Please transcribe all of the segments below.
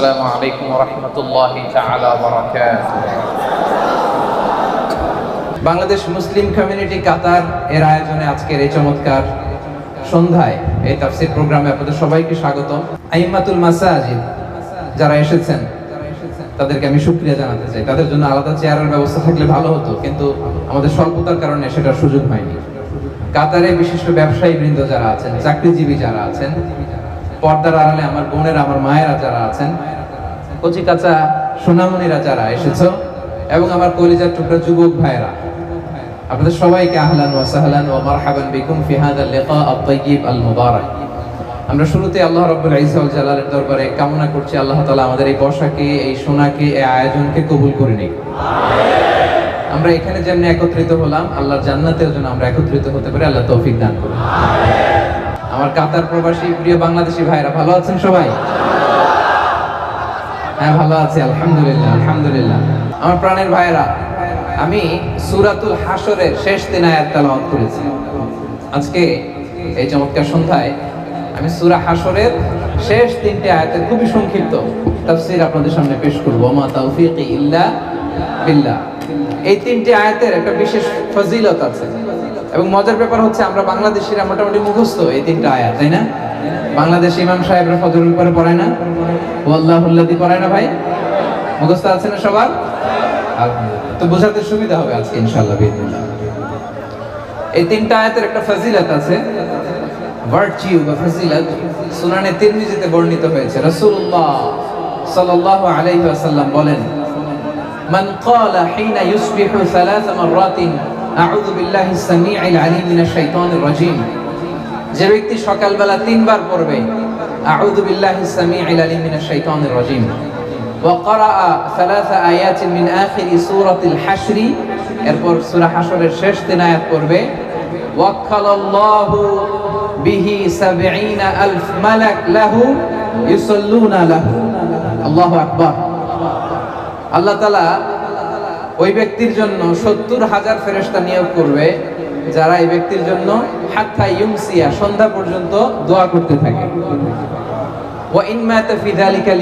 আসসালামু আলাইকুম রহমতুল্লাহ Bangladesh Muslim community কাতার এর আয়োজনে আজকের এই চমৎকার সন্ধ্যায় এই তাফসির প্রোগ্রামে আপনাদের সবাইকে স্বাগত আইমাতুল মাসাজিদ, যারা এসেছেন, তাদেরকে আমি সুক্রিয়া জানাতে চাই। তাদের জন্য আলাদা চেয়ারের ব্যবস্থা থাকলে ভালো হতো, কিন্তু আমাদের স্বল্পতার কারণে সেটার সুযোগ হয়নি। কাতারে বিশিষ্ট ব্যবসায়ী বৃন্দ যারা আছেন, চাকরিজীবী যারা আছেন পর্দার আড়ালে আমার বোনের আমার মায়েরা যারা আছেন কচি কাঁচা সোনামণিরা যারা এসেছ এবং আমার কলিজার টুকরা যুবক ভাইরা আপনাদের সবাইকে আহলান ওয়া সাহলান ওয়া মারহাবান বিকুম ফি হাদা লিকা আত-তাইয়িব আল মুবারাক আমরা শুরুতে আল্লাহ রাব্বুল ইজ্জত ওয়াল জালালের দরবারে কামনা করছি আল্লাহ তাআলা আমাদের এই বসাকে এই শোনাকে এই আয়োজনকে কবুল করে নিক। আমরা এখানে যেমনি একত্রিত হলাম আল্লাহর জান্নাতের জন্য আমরা একত্রিত হতে পারি আল্লাহ তৌফিক দান করুন। আমার কাতার প্রবাসী প্রিয় বাংলাদেশি ভাইরা, ভালো আছেন সবাই? হ্যাঁ ভালো আছি, আলহামদুলিল্লাহ আলহামদুলিল্লাহ। আমার প্রাণের ভাইরা আমি সুরাতুল হাসরের শেষ দিন আয়াত তেলাওয়াত করেছি। আজকে এই চমৎকার সন্ধ্যায় আমি সুরা হাসরের শেষ তিনটে আয়াতের খুবই সংক্ষিপ্ত তাফসীর আপনাদের সামনে পেশ করব। মা তাওফীকি ইল্লা বিল্লাহ। এই তিনটে আয়াতের একটা বিশেষ ফজিলত আছে। এবং মজার ব্যাপার হচ্ছে আমরা বাংলাদেশিরা মোটামুটি মুখস্থ এই তিনটা আয়াত, তাই না? বাংলাদেশ ইমাম সাহেবরা ফজরুল পরে পড়ায় না? ওয়াল্লাহুল্লাদি পড়ায় না ভাই? মুখস্থ আছে না সবার? তো বোঝাতে সুবিধা হবে আজকে, ইনশাআল্লাহ এই তিনটা আয়াতের একটা ফজিলত আছে। ভার্চিউ বা ফজিলত সুনানে তিরমিজিতে বর্ণিত হয়েছে। রাসূলুল্লাহ সাল্লাল্লাহু আলাইহি ওয়াসাল্লাম বলেন, মান ক্বালা হিনা ইউসবিহু সালাসা মাররাতিন أعوذ بالله السميع العليم من الشيطان الرجيم যে ব্যক্তি সকালবেলা তিনবার পড়বে আউযু বিল্লাহি সামিউল আলিম মিনাশ শাইতানির রাজিম ওয়া ক্বারাআ সালাসা আয়াতিন মিন আখিরি সূরাতিল হাশর এরপর সূরা হাশরের শেষ তিন আয়াত পড়বে ওয়াক্কালাল্লাহু বিহি 70 আলফ মালাক লাহু ইউসাল্লুনা লাহু আল্লাহু আকবার আল্লাহ তাআলা ওই ব্যক্তির জন্য সত্তর হাজার ফেরেশতা নিয়োগ করবে, যারা এই ব্যক্তির জন্য হাত্তা ইউমসিয়া সন্ধ্যা পর্যন্ত দোয়া করতে থাকে। ওয়া ইন মাতা ফি যালিকা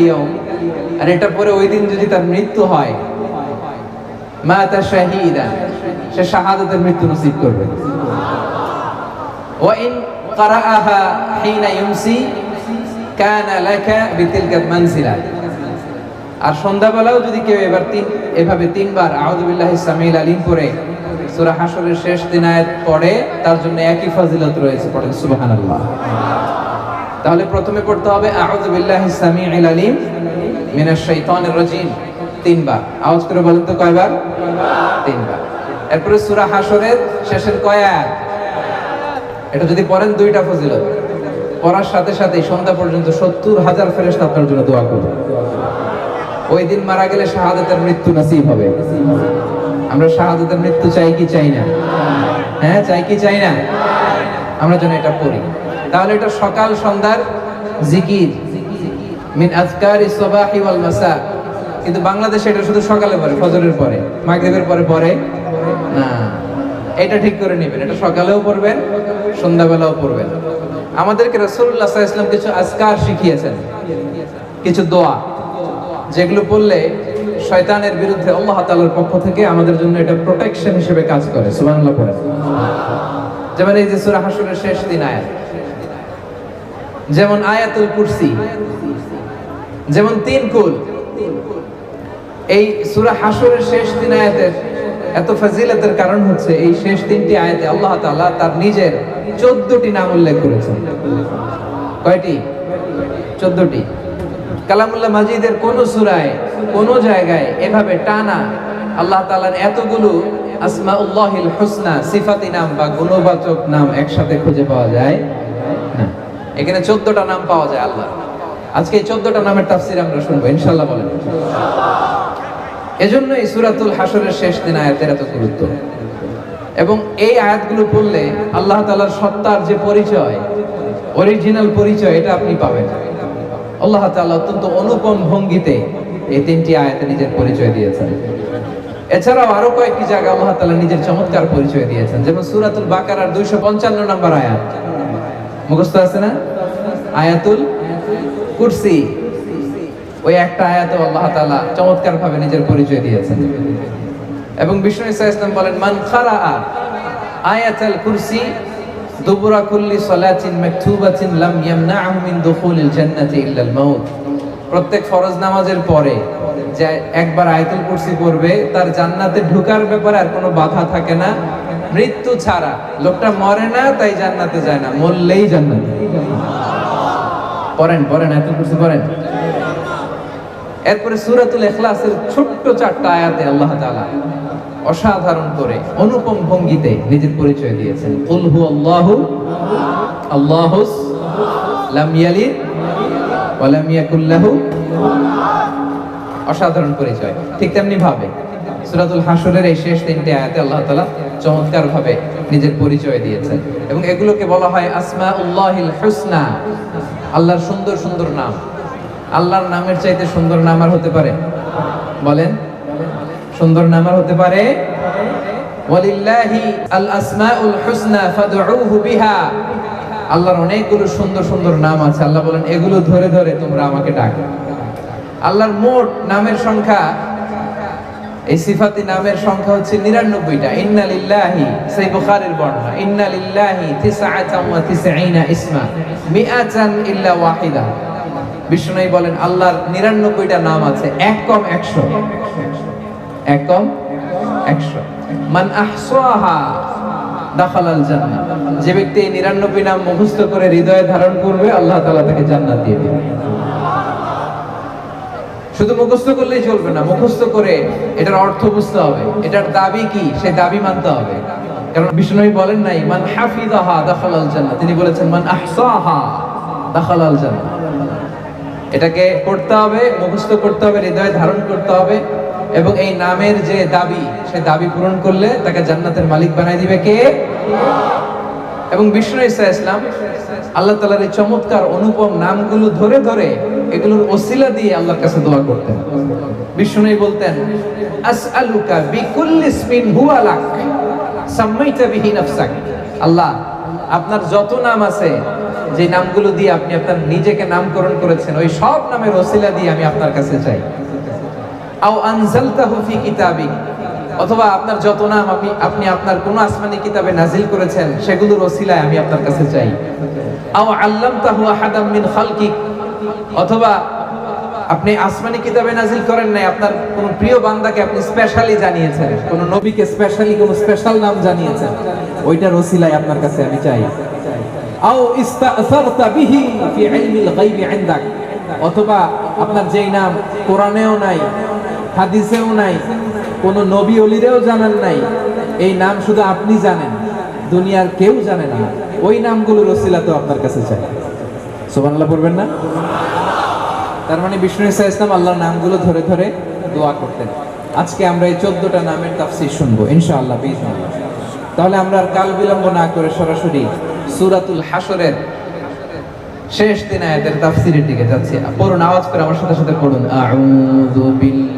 আর এটা পরে ওই দিন যদি তার মৃত্যু হয়, মাতা শাহীদা, সে শাহাদাতের মৃত্যু নসিব করবে। ওয়া ইন ক্বারাআহা হিনা ইউমসি, কানা লাকা বিতিলকা মানসিলা। আর সন্ধ্যাবেলাও যদি কেউ এবার তিন এভাবে তিনবার আউযুবিল্লাহি সামিল আলিম পড়ে, সূরা হাশরের শেষ দিন আয়াত পড়ে, তার জন্য একই ফজিলত রয়েছে পড়েন সুবহানাল্লাহ। তাহলে প্রথমে পড়তে হবে আউযুবিল্লাহি সামিউল আলিম মিনাশ শাইতানির রাজিম। তিনবার। আওয়াজ করে বলেন তো কয়বার? তিনবার। এরপরে সুরা হাসরের শেষের কয়াত এটা যদি পড়েন দুইটা ফজিলত। পড়ার সাথে সাথে সন্ধ্যা পর্যন্ত সত্তর হাজার ফেরেশতা আপনার জন্য দোয়া করবে। ওই দিন মারা গেলে শাহাদাতের মৃত্যু নসিব হবে। আমরা শাহাদাতের মৃত্যু চাই কি চাই না? হ্যাঁ চাই কি চাই না? আমরা যেন এটা পড়ি তাহলে এটা সকাল সন্ধ্যার জিকির। মিন আজকার ইসবাহি ওয়াল মাসা। কিন্তু বাংলাদেশে এটা শুধু সকালে পড়ে, ফজরের পরে। মাগরিবের পরে পড়ে না। এটা ঠিক করে নেবেন। এটা সকালেও পড়বেন, সন্ধ্যাবেলাও পড়বেন। আমাদেরকে রাসূলুল্লাহ সাল্লাল্লাহু আলাইহি কিছু আজকার শিখিয়েছেন। কিছু দোয়া। যেগুলো বললে শয়তানের বিরুদ্ধে আল্লাহ তাআলার পক্ষ থেকে আমাদের জন্য এটা প্রোটেকশন হিসেবে কাজ করে। সুবহানাল্লাহ পড়ে যেমন এই যে সূরা হাশরের শেষ দিন আয়াত। যেমন আয়াতুল কুরসি। যেমন তিন কুল। এই সূরা হাশরের শেষ দিন আয়াতের এত ফাজিলতের কারণ হচ্ছে এই শেষ তিনটি আয়াতে আল্লাহ তাআলা তার নিজের 14টি নাম উল্লেখ করেছেন। কয়টি? 14টি কালামুল্লাহ মাজিদের কোন সূরায়, কোন জায়গায় এভাবে টানা আল্লাহ তাআলার এতগুলো আসমাউল্লাহিল সিফাতি নাম বা গুণবাচক নাম একসাথে খুঁজে পাওয়া যায় এখানে 14টা নাম পাওয়া যায় আল্লাহ আজকে এই 14টা নামের তাফসীর আমরা শুনব, ইনশাআল্লাহ বলেন। এজন্য এই সূরাতুল হাশরের শেষ দিন আয়াতের এত গুরুত্ব। এবং এই আয়াতগুলো পড়লে আল্লাহ তাআলার সত্তার যে পরিচয় অরিজিনাল পরিচয়, এটা আপনি পাবেন। আল্লাহ তাআলা অত্যন্ত অনুপম ভঙ্গিতে এই তিনটি আয়াতে নিজের পরিচয় দিয়েছেন। এছাড়াও আরও কয়েকটি জায়গায় আল্লাহ তাআলা নিজের চমৎকার পরিচয় দিয়েছেন, যেমন সূরাতুল বাকারার 255 নম্বর আয়াত। মুখস্থ আছে না? আয়াতুল কুরসি। ওই একটা আয়াতে আল্লাহ তাআলা চমৎকার ভাবে নিজের পরিচয় দিয়েছেন। এবং বিষ্ণু ইসা ইসলাম বলেন, মান খারা আয়াতাল কুরসি কুল্লি লাম ইয়ামনাহু মিন দুখুলিল জান্নাতি ইল্লাল মাউত। প্রত্যেক ফরজ নামাজের পরে যে একবার আয়াতুল কুরসি পড়বে, তার জান্নাতে ঢোকার ব্যাপারে আর কোনো বাধা থাকে না। মৃত্যু ছাড়া। লোকটা মরে না, তাই জান্নাতে যায় না। মরলেই জান্নাতে পড়েন পড়েন, আয়াতুল কুরসি পড়েন। এরপরে সূরাতুল ইখলাসের ছোট্ট চারটা আয়াতে আল্লাহ তাআলা অসাধারণ করে অনুপম ভঙ্গিতে নিজের পরিচয় দিয়েছেন। কুল হু আল্লাহু, আল্লাহুস অসাধারণ পরিচয়। ঠিক তেমনি ভাবে সূরাতুল হাসরের এই শেষ তিনটে আয়াতে আল্লাহ তাআলা চমৎকার ভাবে নিজের পরিচয় দিয়েছেন। এবং এগুলোকে বলা হয় আসমাউল্লাহিল হুসনা, আল্লাহর সুন্দর সুন্দর নাম। আল্লাহর নামের চাইতে সুন্দর নাম আর হতে পারে? বলেন। সুন্দর নাম আর হতে পারে? ওয়ালিল্লাহি আল আসমাউল হুসনা ফাদউহু আল্লাহর অনেকগুলো সুন্দর সুন্দর নাম আছে। আল্লাহ বলেন, এগুলো ধরে ধরে তোমরা আমাকে ডাকো। আল্লাহর মোট নামের সংখ্যা, এই সিফাতি নামের সংখ্যা হচ্ছে নিরানব্বইটা। ইন্না লিল্লাহি সেই বুখারীর বর্ণনা ইন্না লিল্লাহি তিসআতাম ওয়া ইসমা, মিআতান ইল্লা ওয়াহিদা। বিষ্ণুই বলেন, আল্লাহর নিরানব্বইটা নাম আছে, এক কম একশো। এক কম একশো। মান আহসাহা দাখালাল জান্নাহ যে ব্যক্তি এই নিরানব্বই নাম মুখস্থ করে হৃদয়ে ধারণ করবে, আল্লাহ তালা তাকে জান্নাত দিয়ে দেবে। শুধু মুখস্থ করলেই চলবে না, মুখস্থ করে এটার অর্থ বুঝতে হবে। এটার দাবি কি? সেই দাবি মানতে হবে। কারণ বিষ্ণুই বলেন নাই, মান হাফিজাহা দাখালাল জান্নাহ তিনি বলেছেন, মান আহসাহা দাখালাল জান্নাহ এটাকে পড়তে হবে, মুখস্থ করতে হবে, হৃদয়ে ধারণ করতে হবে। এবং এই নামের যে দাবি, সে দাবি পূরণ করলে তাকে জান্নাতের মালিক বানাই দিবে কে? এবং বিষ্ণু ইসা ইসলাম, আল্লাহ তালার এই চমৎকার অনুপম নামগুলো ধরে ধরে এগুলোর ওসিলা দিয়ে আল্লাহর কাছে দোয়া করতেন। বিষ্ণুই বলতেন, আসআলুকা সাম্মাইতা বিহি নাফসাক। আল্লাহ, আপনার যত নাম আছে যে নামগুলো দিয়ে আপনি আপনার নিজেকে নামকরণ করেছেন, ওই সব নামের ওসিলা দিয়ে আমি আপনার কাছে চাই। অথবা আপনার যত নাম আপনি আপনি আপনার কোন আসমানি কিতাবে নাজিল করেছেন, সেগুলোর ওসিলায় আমি আপনার কাছে চাই। আও মিন অথবা আপনি আসমানি কিতাবে নাজিল করেন নাই, আপনার কোন প্রিয় বান্দাকে আপনি স্পেশালি জানিয়েছেন, কোন নবীকে স্পেশালি কোন স্পেশাল নাম জানিয়েছেন, ওইটার ওসিলায় আপনার কাছে আমি চাই। আও ইস্তাসারতা বিহি ফি ইলমিল গায়বি ইনদাক। অথবা আপনার যেই নাম কোরআনেও নাই হাদিসেও নাই, কোন নবী অলিরেও জানেন নাই। এই নাম শুধু আপনি জানেন, দুনিয়ার কেউ জানে না। ওই নামগুলো রসিলা তো আপনার কাছে চাই। সুবহানাল্লাহ পড়বেন না? তার মানে বিষ্ণু ইসা ইসলাম আল্লাহর নামগুলো ধরে ধরে দোয়া করতেন। আজকে আমরা এই চোদ্দটা নামের তাফসির শুনব, ইনশাআল্লাহ বিসমিল্লাহ তাহলে আমরা আর কাল বিলম্ব না করে সরাসরি সুরাতুল হাসরের শেষ দিন আয়াতের তাফসিরের দিকে যাচ্ছি। পড়ুন, আওয়াজ করে আমার সাথে সাথে পড়ুন। আউযু বিল্লাহি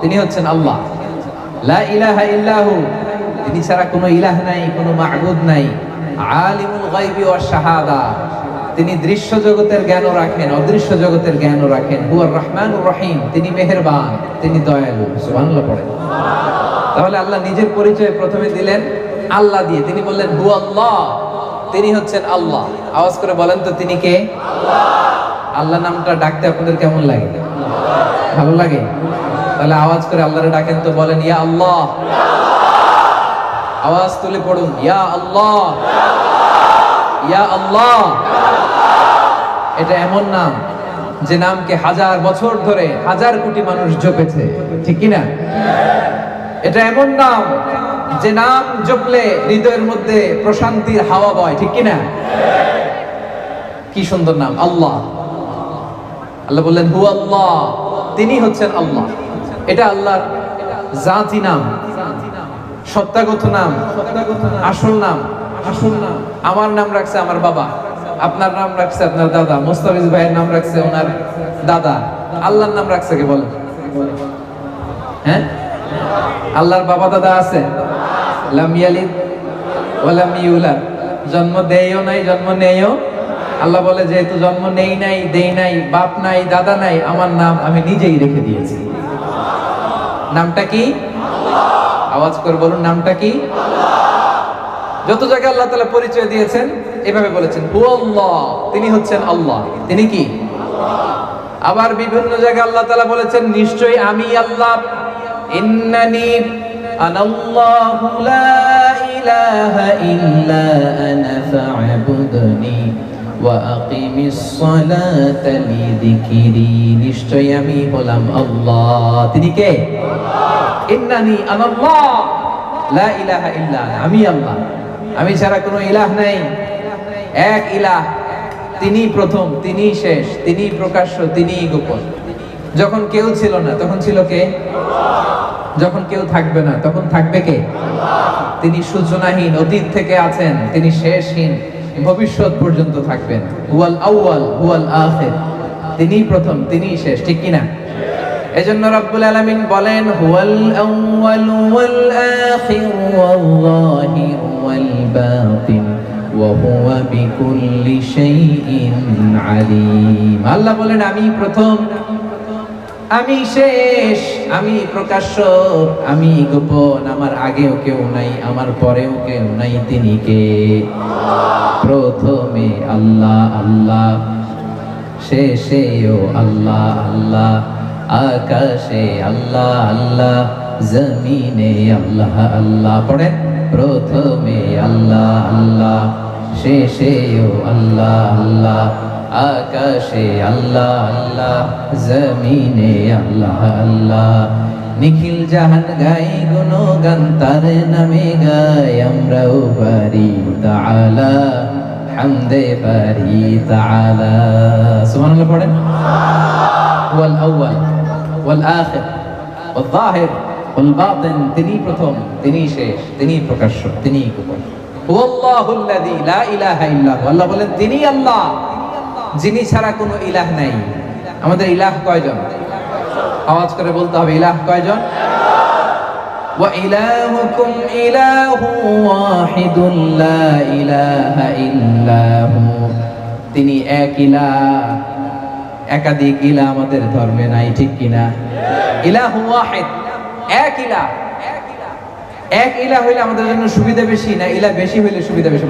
তিনি হচ্ছেন আল্লাহ। লা ইলাহা ইল্লাহু। তিনি ছাড়া কোনো ইলাহ নাই, কোনো মাহবুদ নাই। তিনি দৃশ্য জগতের জ্ঞানও রাখেন, অদৃশ্য জগতের জ্ঞানও রাখেন। হুয়ার রহমানুর রহিম। তিনি মেহেরবান, তিনি দয়ালু। সুবহানাল্লাহ পড়েন। তাহলে আল্লাহ নিজের পরিচয় প্রথমে দিলেন, আল্লাহ দিয়ে। তিনি বললেন হু আল্লাহ তিনি হচ্ছেন আল্লাহ। আওয়াজ করে বলেন তো, তিনি কে? আল্লাহ নামটা ডাকতে আপনাদের কেমন লাগে? ভালো লাগে? তাহলে আওয়াজ করে আল্লাহরে ডাকেন তো বলেন, ইয়া আল্লাহ। আওয়াজ তুলে পড়ুন, ইয়া আল্লাহ। ইয়া আল্লাহ। এটা এমন নাম যে নামকে হাজার বছর ধরে হাজার কোটি মানুষ জপেছে, ঠিক কিনা? এটা এমন নাম যে নাম জপলে হৃদয়ের মধ্যে প্রশান্তির হাওয়া বয়, ঠিক কি না কি সুন্দর নাম, আল্লাহ। আল্লাহ বললেন হু আল্লাহ, তিনি হচ্ছেন আল্লাহ। এটা আল্লাহর জাতি নাম সত্যাগত নাম, আসল নাম। আসল নাম আমার নাম রাখছে আমার বাবা, আপনার নাম রাখছে আপনার দাদা, মোস্তাফিজ ভাইয়ের নাম রাখছে ওনার দাদা, আল্লাহর নাম রাখছে কে বলেন? হ্যাঁ? আল্লাহর বাবা দাদা আছে? লাম ইয়ালিদ ওয়ালাম ইউলাদ। জন্ম দেয়ও নাই, জন্ম নেয়ও আল্লাহ বলে, যেহেতু জন্ম নেই নাই, দেই নাই, বাপ নাই, দাদা নাই, আমার নাম আমি নিজেই রেখে দিয়েছি। নামটা কি? আওয়াজ করে বলুন, নামটা কি? যত জায়গায় আল্লাহ তাআলা পরিচয় দিয়েছেন, এভাবে বলেছেন হু আল্লাহ। তিনি হচ্ছেন আল্লাহ। তিনি কি? আবার বিভিন্ন জায়গায় আল্লাহ তালা বলেছেন, নিশ্চয়ই আমি আল্লাহ। ইন্নানি নিশ্চয়ই আমি হলাম আল্লাহ। তিনি কে? ইন্নানি আনাল্লাহ লা ইলাহা ইল্লা আমি আল্লাহ। আমি ছাড়া কোনো ইলাহ নাই। এক ইলাহ। তিনি প্রথম, তিনি শেষ, তিনি প্রকাশ্য, তিনি গোপন। যখন কেউ ছিল না, তখন ছিল কে? যখন কেউ থাকবে না, তখন থাকবে কে? তিনি সূচনাহীন, অতীত থেকে আছেন। তিনি শেষহীন। ভবিষ্যৎ পর্যন্ত থাকবেন। হুয়াল আউয়াল, হুয়াল আখির। তিনি প্রথম তিনি শেষ, ঠিক কি না এজন্য রব্বুল আলামিন বলেন, হুয়াল আউয়াল ওয়াল আখির ওয়াল যাহির ওয়াল বাতিন হুয়া বিকুল্লি শাইইন আলিম। আল্লাহ বলেন আমি প্রথম। আমি শেষ, আমি প্রকাশ্য, আমি গোপন, আমার আগেও কেউ নাই, আমার পরেও কেউ নাই, তিনি কে? প্রথমে আল্লাহ আল্লাহ, শেষেও আল্লাহ আল্লাহ, আকাশে আল্লাহ আল্লাহ, জমিনে আল্লাহ আল্লাহ, পড়েন? প্রথমে আল্লাহ আল্লাহ, শেষেও আল্লাহ আল্লাহ আকাশে আল্লাহ আল্লাহ, জমিনে আল্লাহ আল্লাহ। নিখিল জাহান গাই গুণগান, তার নামে গাই আমরাও পারি তাআলা, হামদে পারি তাআলা। সুবহানাল্লাহ পড়েন। ওয়াল আউয়াল, ওয়াল আখির, ওয়াল যাহির ওয়াল বাতিন, তিনি প্রথম, তিনি শেষ, তিনি প্রকাশ্য, তিনি গোপন। হুয়াল্লাহুল্লাযী লা ইলাহা আল্লাহ বলেন, তিনি আল্লাহ। যিনি ছাড়া কোনো ইলাহ নাই। আমাদের ইলাহ কয়জন? আওয়াজ করে বলতে হবে, ইলাহ কয়জন? তিনি এক ইলাহ, একাধিক ইলা আমাদের ধর্মে নাই, ঠিক কিনা? ইলাহু ওয়াহিদ, এক ইলাহ। এক ইলাহ হইলে আমাদের জন্য সুবিধা বেশি না ইলা বেশি হইলে সুবিধা বেশি?